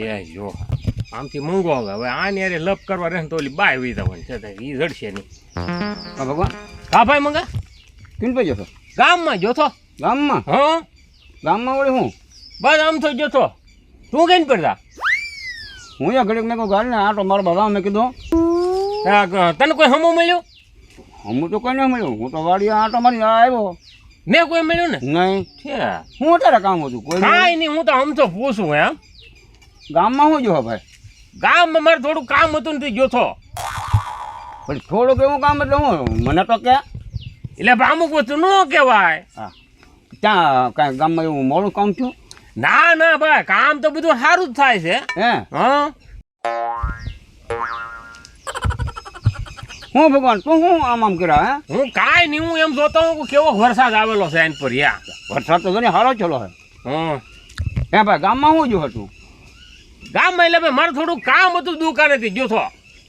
એ જો આમથી મૂંગો હવે હવે આ અરે લપ કરવા રહે તો ઓલી બાય વી જવાની છે ઈ જડશે નહીં. હા ભગવાન. હા ભાઈ મંગા? કિન ભાઈ જશો? ગામમાં જોતો? ગામમાં? હા? ગામમાં વળી હું? બસ આમ તો જોતો. તું કઈ પડતા હું યા ઘડીક મેં કહું ગાડી ને આટો મારો બાબા મેં કીધું તને કોઈ હમો મળ્યો? હમું તો કોઈ ન મળ્યું. હું તો વાડી આટો મારી આવ્યો. મેં કોઈ મળ્યું ને? નહીં. હું અત્યારે કામ હતું કોઈ. નહીં હું તો આમ તો પૂછું એમ. ગામમાં શું જો ભાઈ? ગામમાં મારે થોડું કામ હતું ને તે છો. પણ થોડુંક એવું કામ એટલે હું? મને તો કે. એટલે અમુક વસ્તુ ન કહેવાય. હા. ત્યાં કાંઈ ગામમાં એવું મોડું કામ થયું? ના ના ભાઈ કામ તો બધું સારું જ થાય છે. હે? હા? હું ભગવાન તું શું આમ આમ કર્યા હે? હું કાંઈ નહીં હું એમ જોતો હું કેવો વરસાદ આવેલો છે એન પર યા. વરસાદ તો ઘણી સારો ચલો હે હા. હે ભાઈ ગામમાં શું જોયું હતું? ગામમાં એટલે ભાઈ મારે થોડું કામ હતું દુકાનેથી જોતો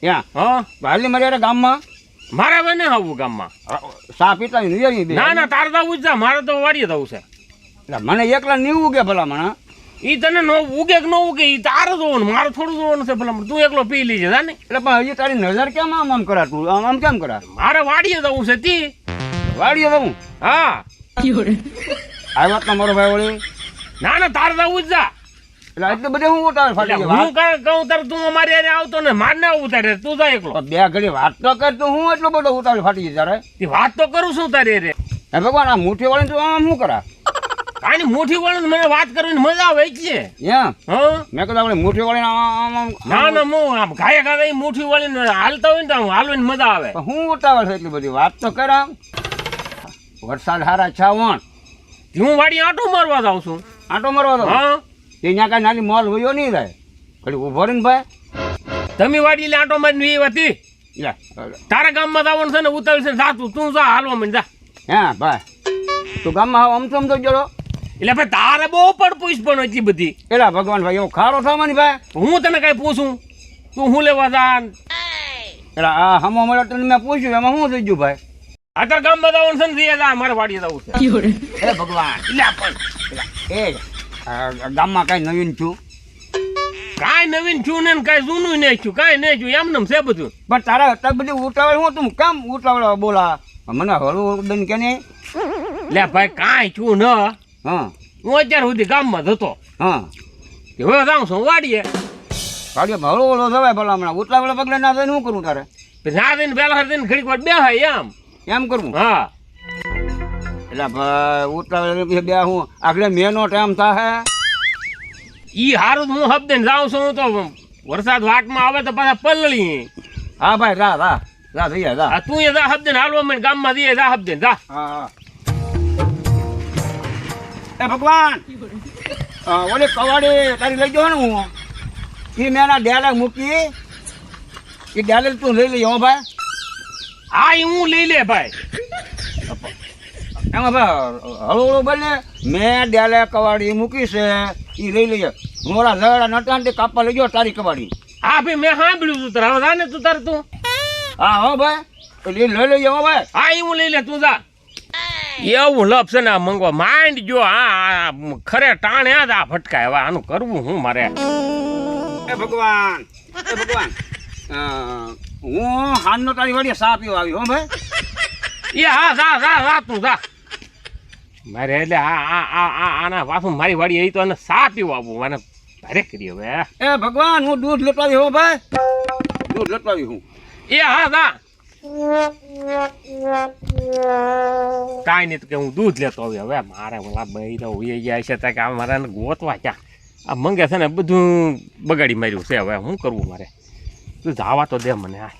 ત્યાં હા? હાલી મારી ગામમાં? મારે હવે આવું ગામમાં. સા પીતા ના ના તારે તો આવું જ મારે તો વાડીએ થવું છે. એટલે મને એકલા નહીં ઉગે ભલા મને ઈ તને નો ઉગે કે ન ઉગે ઈ તારે જોવાનું મારે થોડું જોવાનું છે ભલા તું એકલો પી લીજે જા ને. એટલે પણ હજી તારી નજર કેમ આમ આમ કરા તું આમ આમ કેમ કરા મારે વાડીએ જવું છે તી. વાડીએ જવું? હા. આ વાત મારો ભાઈ વળી. ના ના તારે જવું જ જા એટલે એટલે બધે હું ઉતાર ફાટી એટલે હું કાંઈ કહું તારે તું અમારી હારે આવતો ને માર ના આવું તું જા એકલો. બે ઘડી વાત તો કર તું હું એટલો બધો ઉતાર ફાટી ગઈ તારે? વાત તો કરું છું તારી રે હે ભગવાન આ મુઠી વાળી તું આમ શું કરા? આની મુઠી વાળા મને વાત કરવાની મજા આવે હા? મેં કીધું આપણે મુઠી વાળીને આમ આમ ના ના હું આમ ગાય ઘાયે મુઠી વાળીને હાલતા હોય ને તો હાલવાની મજા આવે. હું ઉતાવળ છે એટલી બધી વાત તો કરા વરસાદ હારા છાવણ હું વાડી આંટો મારવા જાઉં છું. આંટો મારવા જાઉં? હા. ત્યાં કાંઈ નાની મોલ વયો નહીં રહે. ઘડી ઊભો રહીને ભાઈ. તમે વાડી એટલે આંટો મારી એ હતી તારા ગામમાં જવાનું છે ને ઉતર છે ને જાતું તું જા હાલવા મને જા. હા ભાઈ. તું ગામમાં આમ તો સમજો જોડો એટલે ભાઈ તારે બહુ પણ પૂછ પણ હતી બધી. એલા ભગવાન ભાઈ એવો ખારો થવાની ભાઈ. હું તને કઈ પૂછું? તું હું લેવા જા? એટલે આ હમો મળ્યો તને મેં પૂછ્યું એમાં શું થઈ ગયું ભાઈ? અત્યારે ગામમાં જવાનું છે ને મારે વાડીએ જવું છે. એ ભગવાન. એ ગામમાં કાંઈ નવીન છું. કાંઈ નવીન છું ને કાંઈ જૂનું નહીં છું કાંઈ નહીં છું એમને એમ છે બધું. પણ તારા અત્યારે બધી ઉતાવળ હું તું? કામ ઉતાવળ બોલા? મને હળવું દઈને કે નહીં? લે ભાઈ કાંઈ છું ન. હા. હું અત્યાર સુધી ગામમાં જતો હા. હવે જાઉં છું વાડીએ. વાડીએ હળવો હળવો જવાય ભલા હમણાં. ઉતાવળ પગલે ના થઈને શું કરું તારે? ના દઈને પહેલા ઘડીક વાર બેહાય એમ. એમ કરવું હા. એટલે ઉતાવળ બે હું આગળ મેનો ટાઈમ થાય ઈ હારું હું હબદે જાઉં છું તો વરસાદ વાટમાં આવે તો પાછા પલળી. હા ભાઈ રા રા રા જઈએ રા તું એ જા હબદે હાલવા મને ગામમાં જઈએ જા હબદે જા. હા હા. એ ભગવાન! ઓલી કવાડી તારી લઈ જવાનું હું એ મેં એના ડેલે મૂકી. એ ડેલે તું લઈ લઈ હો ભાઈ. ઈ હું લઈ લે ભાઈ. એમાં ભાઈ હળવું હળવું બને મેં ડેલે કવાડી મૂકી છે એ લઈ લઈએ. મોરા લડા નટાણ કાપવા લઈ ગયો તારી કવાડી. હા ભાઈ મેં સાંભળ્યું તું. તારા જા ને તું તારે તું. હા હો ભાઈ. લઈ લઈ લઈએ હો ભાઈ. હા એ હું લઈ લે તું જા. એવું લપ છે ને આ મંગવા. માંડ જો આ ખરે ટાણે જ આ ફટકાય હવે આનું કરવું હું મારે? એ ભગવાન એ ભગવાન. હું હાનનો તારી વાડીએ સા પીવા આવી હો ભાઈ. એ હા જા જા જા તું જા. મારે એટલે આ આ આ આ આના વાફું મારી વાડી એ તો અને સા પીવા આપું મને ભારે કરી હવે એ ભગવાન હું દૂધ લટવાવી આવી હો ભાઈ. દૂધ લટવાવી આવી હું? એ હા જા. કાંઈ નહીં તો કે હું દૂધ લેતો આવી હવે મારે ઓલા બહી તો ઉઈ જાય છે ત્યાં કે આ મારે ગોતવા ક્યાં? આ મંગે છે ને બધું બગાડી માર્યું છે હવે શું કરવું મારે? તું જાવા તો દે મને આ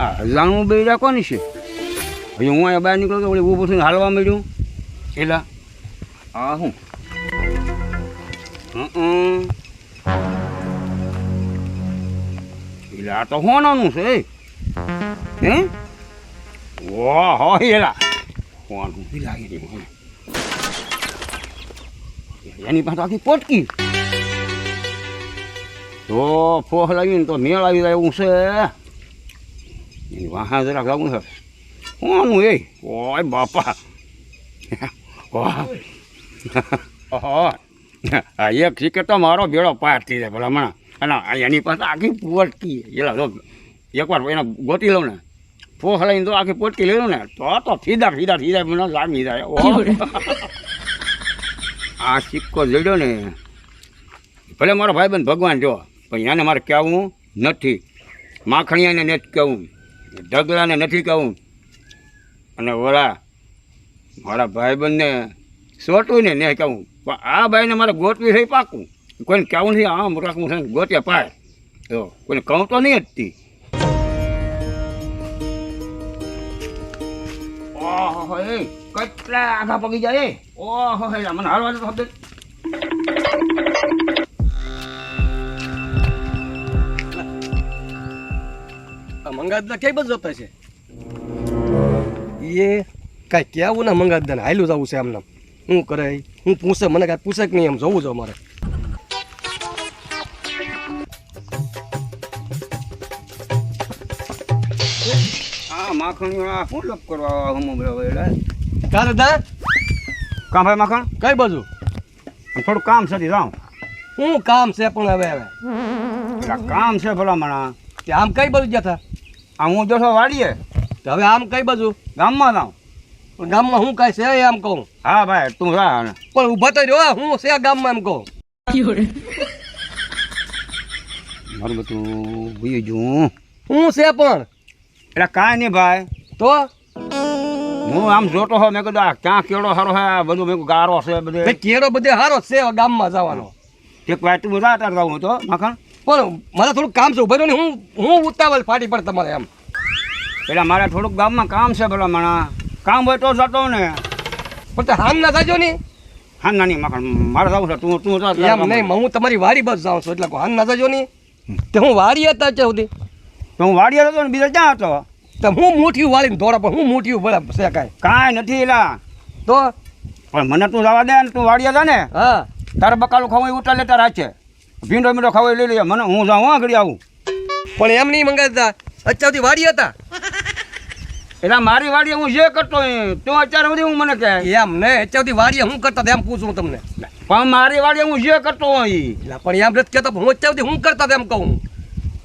આ હજાણું બે રાખવાની છે? હજી હું અહીંયા બહાર નીકળ્યો વળી ઊભું થઈને હાલવા મળ્યું એલા હા, હું. એટલે એલા, આ તો હોનાનું છે, હે? ઓહો એલા. કોણ ઊભી લાગી રહ્યું એની પાસે આખી પોટકી. તો ફોહ લાવીને તો મેળ આવી જાય એવું છે. વાહા જરાક લાવું છે કોનું એ ઓય બાપા ઓહો આ એક શીખે તો મારો ભેળો પાર થઈ જાય ભલામણ અને આ એની પાસે આખી પોટકી એલા જો એકવાર એને ગોતી લઉં ને ફોહ લઈને તો આખી પોટકી લઈ લઉં ને તો તો સીધા સીધા સીધા મને લાગી જાય. આ સિક્કો જડ્યો ને ભલે મારો ભાઈબંધ ભગવાન જો પણ એને મારે કહેવું નથી માખણીયાને નથી કહેવું ઢગલાને નથી કહું. અને ઓલા મારા ભાઈબંધને સોટવું ને નહીં કહું. પણ આ ભાઈને મારે ગોતવી થઈ પાકું. કોઈને કહેવું નથી આમ રાખવું છે ગોત્યા પાય જો, કોઈને કહું તો નહીં જ તી. ઓહો કેટલા આઘા પગી જાય. ઓહો મને હાલવા શબ્દ આ મંગાદા કઈ બધું જતા છે? એ કાંઈ કહેવું ને મંગાદા હાલું જવું છે એમને શું કરે હું પૂછે મને કાંઈ પૂછે કે નહીં એમ જોવું છે મારે માખણ આ શું લપ કરવા કારે દા કામ ભાઈ માખણ? કઈ બાજુ? થોડું કામ છે જાઉં શું કામ છે પણ હવે હવે? કામ છે ભલામણા. કે આમ કઈ બાજુ ગયા હતા આ હું જોશો વાડીએ. તો હવે આમ કઈ બાજુ? ગામમાં જાઉં ગામમાં હું કાંઈ છે એમ કહું. હા ભાઈ તું જા ને. પણ ઊભા તો રહ્યો હું છે ગામમાં એમ કહું. મારું બધું ભૂલી જઉં હું છે પણ? એટલે કાંઈ નહીં ભાઈ. તો? હું આમ જોતો હો મેં કીધું આ ક્યાં કેળો સારો છે બધું મેં ગારો છે બધે. કેળો બધે સારો જ છે ગામમાં જવાનો. એક વાત તું જા તાર જાઉં તો માખણ. પણ મારે થોડું કામ છે ઊભા ને હું હું ઉતાવળ ફાટી પડે તમારે એમ. એટલે મારે થોડુંક ગામમાં કામ છે ભલામણા કામ હોય તો જતો ને. પણ તે હામ ના થાજો ને. હા નાની માખણ મારે જવું છે તું તું એમ નહીં હું તમારી વાડી બસ જાઉં છું એટલે હામ ના થાજો ને. તે હું વાડી હતા અત્યાર સુધી. તો હું વાડી હતો ને બીજા ક્યાં હતો? તો હું મુઠ્ઠીયું વાળીને દોડા પણ હું મુઠ્ઠીયું ભલે છે કાંઈ. કાંઈ નથી એલા. તો? પણ મને તું જવા દે ને તું વાડી હતા ને. હા. તારે બકાલું ખાવું એ ઉતાર લેતા રાખે ભીંડો મીંડો ખાવા લઈ લઈએ મને હું જાઉં આગળ આવું. પણ એમ નહીં મંગાતા. અત્યારથી વાડી હતા. એટલે મારી વાડીએ હું જે કરતો તું અત્યારે સુધી હું મને કહે. એમ ને અત્યારથી વાડીએ હું કરતા એમ પૂછું તમને. પણ મારી વાડીએ હું જે કરતો હોય પણ એમ નથી કહેતો હું અત્યારથી હું કરતા એમ કહું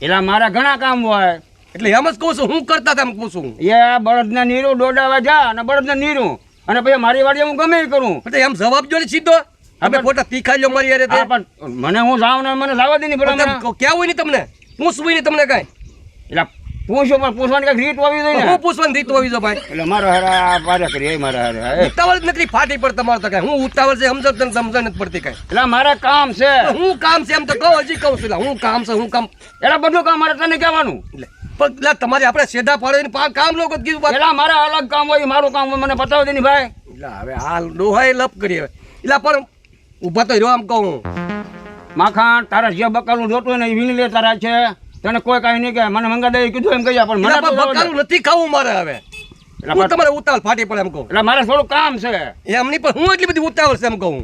એટલે મારા ઘણા કામ હોય. એટલે એમ જ કહું છું હું કરતા એમ પૂછું એ બળદને નીરું દોડાવા જા અને બળદને નીરું. અને પછી મારી વાડીએ હું ગમે કરું. એટલે એમ જવાબ જો સીધો. અમે ફોટા તીખા લ્યો મારી અરે તે. પણ મને હું જાઉં ને મને જવા દે નહીં પણ બરાબર કેવું ક્યાં હોય ને તમને? પૂછવું નહીં તમને કાંઈ? એટલે પૂછો પણ પૂછવાની કઈ રીત હોવી જોઈએ ને. હું પૂછવાની રીત હોવી જો ભાઈ. એટલે મારો હારા પારે કરી એ મારા હારે ઉતાવળ નથી ફાટી પર તમારે તો કઈ. હું ઉતાવળ છે સમજ તને સમજ નથી પડતી કઈ. એટલે મારા કામ છે. હું કામ છે એમ તો કહું હજી કહું છું. હું કામ છે હું કામ. એટલે બધું કામ મારે તને કહેવાનું. એટલે તમારે આપણે સેધા પાડે કામ લોકો કીધું. એટલે મારા અલગ કામ હોય મારું કામ હોય મને બતાવી દે ને ભાઈ. એટલે હવે હાલ ડોહાય લપ કરી હવે. એટલે પણ ઊભા તો રહ્યો આમ કહું. માખણ તારા જે બકાલું જોતું ને એ વીણી લે તારા છે. તને કોઈ કાંઈ નહીં કે મને મંગા દઈ કીધું એમ કહી પણ મને જવા. બકાલું નથી ખાવું મારે હવે. એટલે હું તમારે ઉતાવળ ફાટી પડે એમ કહું. એટલે મારે થોડું કામ છે. એમની પણ હું એટલી બધી ઉતાવળ છે એમ કહું.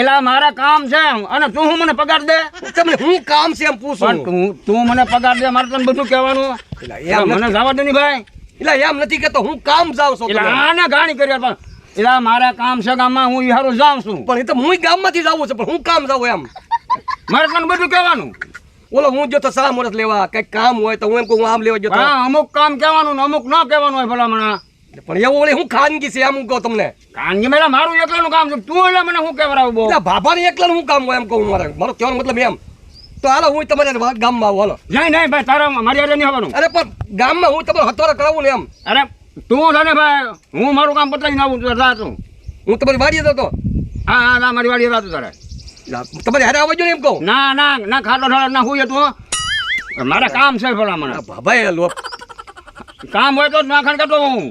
એલા મારા કામ છે અને તું હું મને પગાર દે? તમને હું કામ છે એમ પૂછું. તું તું મને પગાર દે મારે તને બધું કહેવાનું. એટલે મને જવા દે ને ભાઈ. એટલે એમ નથી કહેતો હું કામ જાઉં છું એટલે. આને ગાણી કરી પણ એટલે મારા કામ છે ગામમાં હું ઈ હારું જાઉં છું. પણ એ તો હું ગામમાંથી જાવું છે પણ હું કામ જાઉં એમ? મારે તને બધું કહેવાનું. ઓલો હું જો તો સલાહ મોરસ લેવા કઈ કામ હોય તો હું એમ કહું હું આમ લેવા જતો હા અમુક કામ કહેવાનું ને અમુક ન કહેવાનું હોય ભલામણા. પણ એવું વળી હું ખાનગી છે એમ હું કહું તમને. ખાનગી મેળા મેલા મારું એકલાનું કામ છે. તું એટલે મને હું કહેવડાવું બહુ ભાભાને એકલાનું હું કામ હોય એમ કહું મારે. મારો કહેવાનો મતલબ એમ. તો હાલો હું તમારે ગામમાં આવું હાલો. નહીં નહીં ભાઈ તારા મારી હારે નહીં આવવાનું અરે પણ ગામમાં હું તમારો હથોરો કરાવું ને એમ. અરે તું છે ને ભાઈ? હું મારું કામ પતાવીને આવું તું. હું તમારી વાડીએ જતો? હા હા ના મારી વાડી રાતું તારે. તમારે હારે આવજો ને એમ કહું? ના ના ના ખાટલો ઠાડો ના હુંય તું મારે કામ છે ભલા મને ભાઈ લો કામ હોય તો ના નાખણ કરતો હું.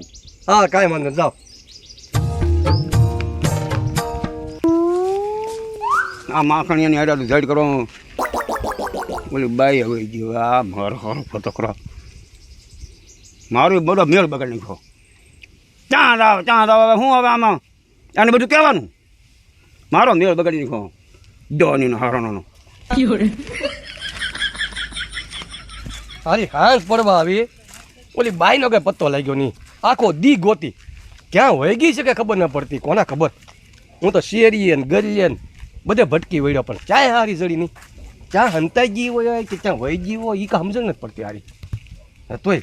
હા કાંઈ વાંધો જાઓ. આ માખણીયાની હારે ઝડ કરો. ઓલી બાઈ હવે ગયો આ મારો હારો ફતકરો મારો બધો મેળ બગાડી નાખ્યો. ત્યાં જાવ ત્યાં જાવ હવે શું હવે આમાં? આને બધું કહેવાનું. મારો મેળ બગાડી નાખો ડોનીનો હારોનો અરે હાંસ પડવા આવી. ઓલી બાઈનો કઈ પત્તો લાગ્યો નહીં. આખો દી ગોતી. ક્યાં હોય ગઈ છે કે ખબર ન પડતી? કોના ખબર? હું તો શેરીએ ને ગરીએ ને બધે ભટકી વળ્યો પણ ચાય હારી ચડી નહીં. ક્યાં હંતાઈ ગઈ હોય કે ત્યાં વહી ગઈ હોય એ કાંઈ સમજણ નથી પડતી હારી. હા, તોય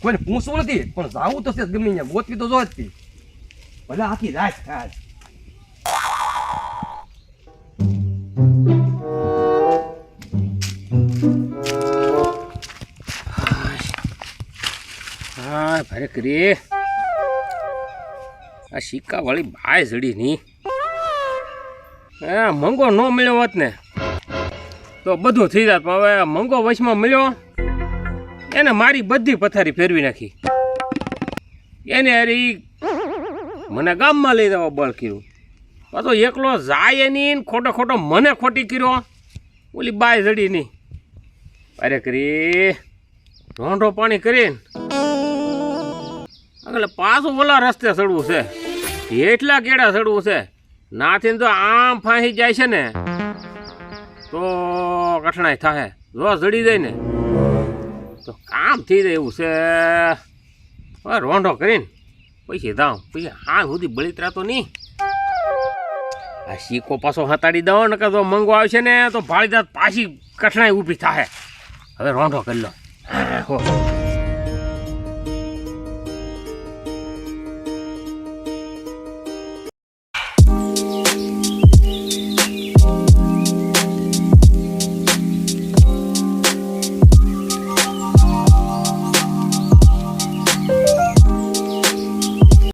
કોઈને પૂછવું નથી પણ જાવું તો છે ગમે ત્યાં ગોતવી તો જો ભલે આખી રાત થાય હા ભારે કરી આ સિક્કા વાળી બાય જડી ની એ મંગો ન મળ્યો હોત ને તો બધું થઈ પણ હવે મંગો વચમાં મળ્યો એને મારી બધી પથારી ફેરવી નાખી. એને અરે મને ગામમાં લઈ જવા બળ કર્યું. પાછો એકલો જાય નહીં ખોટો ખોટો મને ખોટી કર્યો. ઓલી બાય જડી નહીં અરે કરી ઢોંઢો પાણી કરીને. એટલે પાછું ઓલા રસ્તે ચડવું છે. એટલા કેડા ચડવું છે. નાથી તો આમ ફાંસી જાય છે ને, તો કઠણાઈ થાય જો જડી જાય ને તો કામ થઈ જાય એવું છે. હવે રોંઢો કરીને પછી દાવ પછી હા સુધી બળિતરા તો નહીં. આ શીકો પાછો હતાડી દો ને તો મંગો આવશે ને તો ભાળી દાત પાછી કઠણાઈ ઊભી થાય હવે રોંઢો કરી લો.